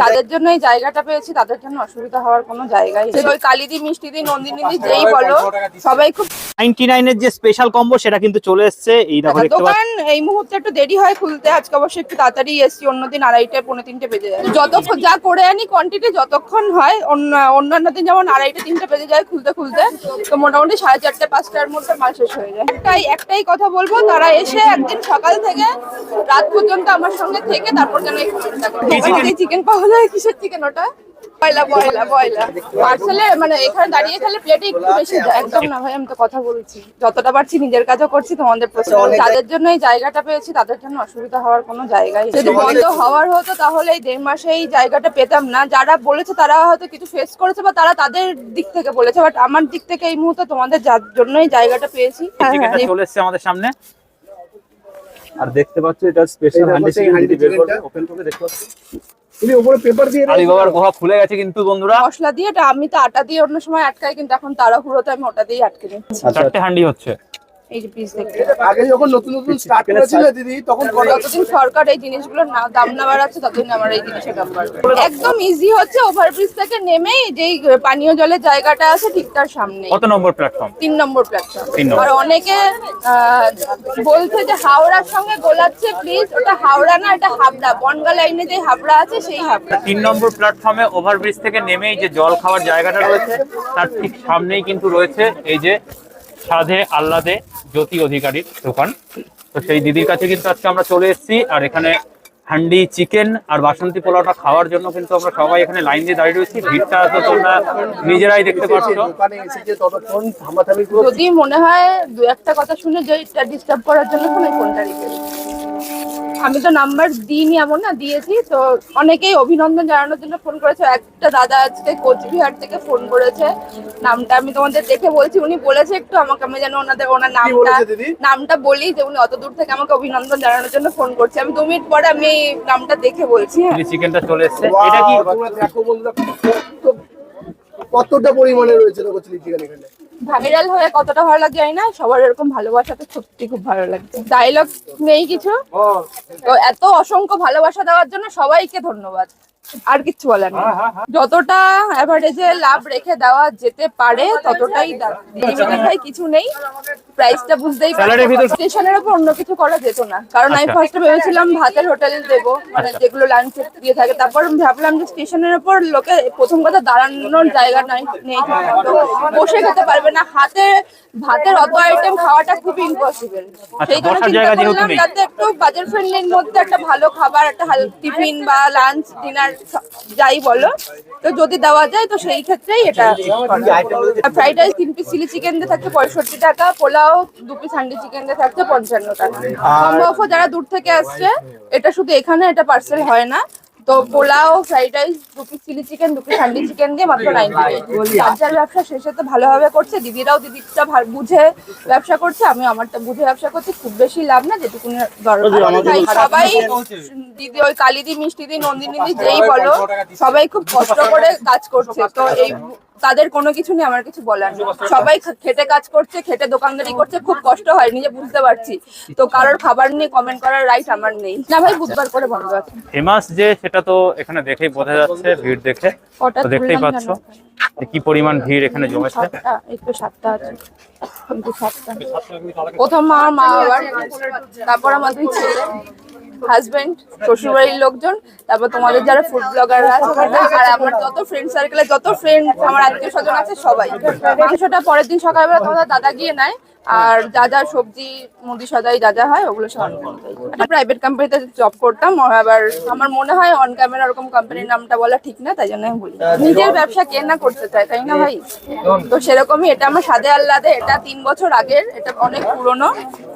যাদের জন্য এই জায়গাটা পেয়েছি তাদের জন্য অসুবিধা হওয়ার কোনো জায়গাই নেই। ওই কালিদি মিষ্টিদি নন্দিনীদি যেই বলো সবাই খুব নাইনটি নাইনের যে স্পেশাল কম্বো সেটা কিন্তু চলে এসছে। এই দেখো দেখতে পাচ্ছ দোকান এই মুহূর্তে একটু দেরি হয় খুলতে। আজকে অবশ্য একটু তাড়াতাড়ি এসছি অন্যদিন আড়াইটে পৌনে তিনটে বেজে যায়। যতক্ষণ যা করে আনি কোয়ান্টিটি যতক্ষণ হয় অন্য- অন্যান্য দিন যেমন আড়াইটে তিনটে বেজে যায় খুলতে খুলতে তো মোটামুটি সাড়ে চারটে পাঁচটার মধ্যে মাল শেষ হয়ে যায়। তাই একটাই কথা বলব তারা এসে একদিন সকাল থেকে রাত পর্যন্ত আমার সঙ্গে থেকে তারপর যেন এই চিকেন পাওয়া কিসের চিকেন ওটা? বয়লা বয়লা বয়লা পার্সেলে মানে এখানে দাঁড়িয়ে খেলে প্লেটে একটু বেশি একদম না ভাই আমি তো কথা বলছি। যতটা পারছি নিজের কাজও করছি তোমাদের প্রশ্ন জন্য এই জায়গাটা পেয়েছি তাদের জন্য অসুবিধা হওয়ার কোনো জায়গাই যদি বন্ধ হওয়ার হতো তাহলে এই দেড় মাসে এই জায়গাটা পেতাম না। যারা বলেছে তারা হয়তো কিছু ফেস করেছে বা তারা তাদের দিক থেকে বলেছে বাট আমার দিক থেকে এই মুহূর্তে তোমাদের যার জন্য এই জায়গাটা পেয়েছি। হ্যাঁ, হ্যাঁ। চলে এসছে আমাদের সামনে। আর দেখতে পাচ্ছ এটা স্পেশাল হান্ডি চিকেন যদি বের করবে। ওপেন করে দেখতে পাচ্ছ? তুমি উপরে পেপার দিয়ে আলিবাবার গুহা খুলে গেছে কিন্তু বন্ধুরা। মশলা দিয়ে এটা আমি তো আটা দিয়ে অন্য সময় আটকাই কিন্তু এখন তাড়াহুড়োতে আমি ওটা দিয়ে আটকে নিচ্ছি চারটে হান্ডি হচ্ছে। এই যে পিস দেখতে আগে যখন নতুন নতুন স্টার্ট করেছিল দিদি তখন যতদিন সরকার এই জিনিসগুলোর না দাম না বাড়াচ্ছে ততদিন আমার এই জিনিসের দাম বাড়বে। একদম ইজি হচ্ছে ওভারব্রিজ থেকে নেমেই যেই পানীয় জলের জায়গাটা আছে ঠিক তার সামনে কত নম্বর প্ল্যাটফর্ম তিন নম্বর প্ল্যাটফর্ম নম্বর। আর অনেকে আহ, বলছে যে হাওড়ার সঙ্গে গোলাচ্ছে প্লিজ ওটা হাওড়া না এটা হাবড়া। বনগা লাইনে যে হাবড়া আছে সেই হাবড়া। তিন নম্বর প্ল্যাটফর্মে ওভারব্রিজ থেকে নেমেই যে জল খাওয়ার জায়গাটা রয়েছে তার ঠিক সামনেই কিন্তু রয়েছে এই যে সাধে আহ্লাদে জ্যোতি অধিকারীর দোকান। তো সেই দিদির কাছে কিন্তু আজকে আমরা চলে এসেছি, আর এখানে হান্ডি, চিকেন আর বাসন্তী পোলাওটা খাওয়ার জন্য কিন্তু আমরা সবাই এখানে লাইন দিয়ে দাঁড়িয়ে রয়েছি। ভিড়টা তো তোমরা নিজেরাই দেখতে পাচ্ছ। যদি মনে হয় দু একটা কথা শুনে যে ডিস্টার্ব করার জন্য ফোনে ফোনটা রেখে দিই। আমি তো নাম্বার দিইনি এমন না দিয়েছি। তো অনেকেই অভিনন্দন জানানোর জন্য ফোন করেছে। একটা দাদা আজকে কোচবিহার থেকে ফোন করেছে। নামটা আমি তোমাদের দেখে বলছি উনি বলেছে একটু আমাকে আমি যেন ওনাদের ওনার নামটা নামটা বলি যে উনি অত দূর থেকে আমাকে অভিনন্দন জানানোর জন্য ফোন করছে। আমি দু মিনিট পরে আমি এই নামটা দেখে বলছি হ্যাঁ। চিকেনটা চলে এসছে। এটা কি? তোমরা দেখো বন্ধুরা কতটা পরিমাণে রয়েছে দেখো চিকেন এখানে। ভাইরাল হয়ে কতটা ভালো লাগে জানি না সবার এরকম ভালোবাসা তো সত্যি খুব ভালো লাগছে। ডায়লগ নেই কিছু? তো এত অসংখ্য ভালোবাসা দেওয়ার জন্য সবাইকে ধন্যবাদ। আর কিচ্ছু বলার নেই। যতটা অ্যাভারেজে লাভ রেখে দেওয়া যেতে পারে ততটাই। লিমিটেড ভাই কিছু নেই। প্রাইসটা বুঝতেই স্টেশনের উপর অন্য কিছু করা যেত না। কারণ আমি আচ্ছা। ফার্স্টে ভেবেছিলাম ভাতের হোটেল দেবো মানে আচ্ছা। যেগুলো লাঞ্চ দিয়ে থাকে। তারপর ভাবলাম যে স্টেশনের উপর লোকে প্রথম কথা দাঁড়ানোর জায়গা নাই নেই। বসে খেতে পারবে না। হাতে ভাতের অত আইটেম খাওয়াটা খুব ইম্পসিবল সেই জন্য চিন্তা করলাম যাতে একটু বাজার ফ্রেন্ডলির মধ্যে একটা ভালো খাবার একটা টিফিন বা লাঞ্চ ডিনার যাই বলো। তো যদি দেওয়া যায় তো সেই ক্ষেত্রেই এটা। ফ্রাইড রাইস তিন পিস চিলি চিকেন দিয়ে থাকছে পঁয়ষট্টি টাকা পোলাও দু পিস হান্ডি চিকেন দিয়ে থাকছে পঞ্চান্ন টাকা। সম্ভব যারা দূর থেকে আসছে এটা শুধু এখানে এটা পার্সেল হয় না। তো পোলাও ফ্রাইড রাইস দু পিস চিলি চিকেন দু পিস হান্ডি চিকেন দিয়ে মাত্র নাইনটি ব্যবসা শেষে তো ভালোভাবে করছে। দিদিরাও দিদিটা বুঝে ব্যবসা করছে আমি আমারটা বুঝে ব্যবসা করছি। খুব বেশি লাভ না যেটুকু সবাই দিদি ওই কালিদি নন্দিনী দিদি যেই বলো সবাই খুব কষ্ট করে কাজ করছে। তো এই তাদের কোনো কিছু নেই আমার কিছু বলার নেই। সবাই খেটে কাজ করছে খেটে দোকানদারি করছে খুব কষ্ট হয় নিজে বুঝতে পারছি। তো কারোর খাবার নিয়ে কমেন্ট করার রাইট আমার নেই। না ভাই বুধবার করে বন্ধ আছে। ফেমাস যে সেটা তো এখানে দেখেই বোঝা যাচ্ছে ভিড় দেখে। তো দেখতেই পাচ্ছ কি পরিমাণ ভিড় এখানে জমেছে। এই সাতটা আছে। প্রথম আমার মা বাবার তারপর আমার দুই ছেলে। হাজবেন্ড শ্বশুরবাড়ির লোকজন, তারপর তোমাদের যারা ফুড ব্লগার আর আমার যত ফ্রেন্ড সার্কেলে যত ফ্রেন্ড আমার আত্মীয় স্বজন আছে, সবাই। মাংসটা পরের দিন সকালবেলা তোমাদের দাদা গিয়ে নেয় আর যা যা সবজি মুদি সদাই যা যা হয় ওগুলো সব একটা প্রাইভেট কোম্পানিতে জব করতাম আবার আমার মনে হয় অন ক্যামেরা ওরকম কোম্পানির নামটা বলা ঠিক না তাই জন্য বলি। নিজের ব্যবসা কে না করতে চায় তাই না ভাই? তো সেরকমই এটা আমার সাদে আল্লাদে এটা তিন বছর আগের এটা অনেক পুরনো।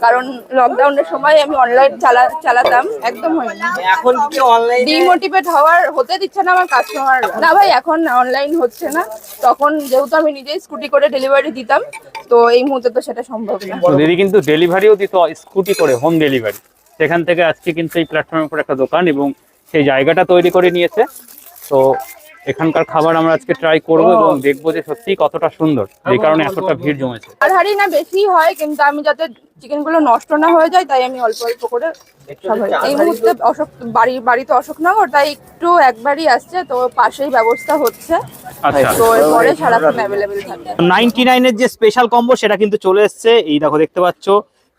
কারণ লকডাউনের সময় আমি অনলাইন চালা চালাতাম একদম হয়নি। এখন কি অনলাইনে ডিমোটিভেট হওয়ার হতে দিচ্ছে না আমার কাস্টমার না ভাই এখন অনলাইন হচ্ছে না। তখন যেহেতু আমি নিজেই স্কুটি করে ডেলিভারি দিতাম তো এই মুহূর্তে তো সেটা সম্ভব না। দিদি কিন্তু ডেলিভারিও দিত স্কুটি করে হোম ডেলিভারি সেখান থেকে আজকে কিন্তু এই প্ল্যাটফর্মের উপর একটা দোকান এবং সেই জায়গাটা তৈরি করে নিয়েছে। তো এখানকার খাবার আমরা আজকে ট্রাই করব এবং দেখব যে সত্যি কতটা সুন্দর। এই কারণে এতটা ভিড় জমেছে। আর হাড়ি না বেশি হয় কিন্তু আমি যাতে চিকেনগুলো নষ্ট না হয়ে যায় তাই আমি অল্প অল্প করে। এই মুহূর্তে অশোক বাড়ি বাড়িতে অশোকনগর তাই একটু একবারই আসছে তো পাশেই ব্যবস্থা হচ্ছে। আচ্ছা। তো এরপরে সারাক্ষণ অ্যাভেলেবেল থাকে। নাইনটি নাইনের যে স্পেশাল কম্বো সেটা কিন্তু চলে এসছে। এই দেখো দেখতে পাচ্ছ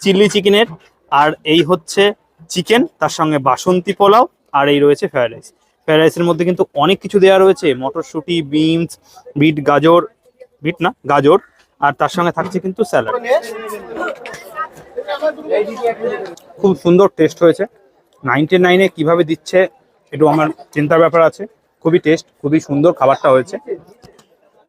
চিলি চিকেনের। আর এই হচ্ছে চিকেন তার সঙ্গে বাসন্তী পোলাও আর এই রয়েছে ফ্রাইড রাইস ফ্রাইড মধ্যে কিন্তু অনেক কিছু দেওয়া রয়েছে। মটরশুঁটি, বিনস, বিট, গাজর, বিট না, গাজর, আর তার সঙ্গে থাকছে কিন্তু স্যালাড। খুব সুন্দর টেস্ট হয়েছে। নাইনটি নাইনে কীভাবে দিচ্ছে একটু আমার চিন্তার ব্যাপার আছে। খুবই টেস্ট খুবই সুন্দর খাবারটা হয়েছে।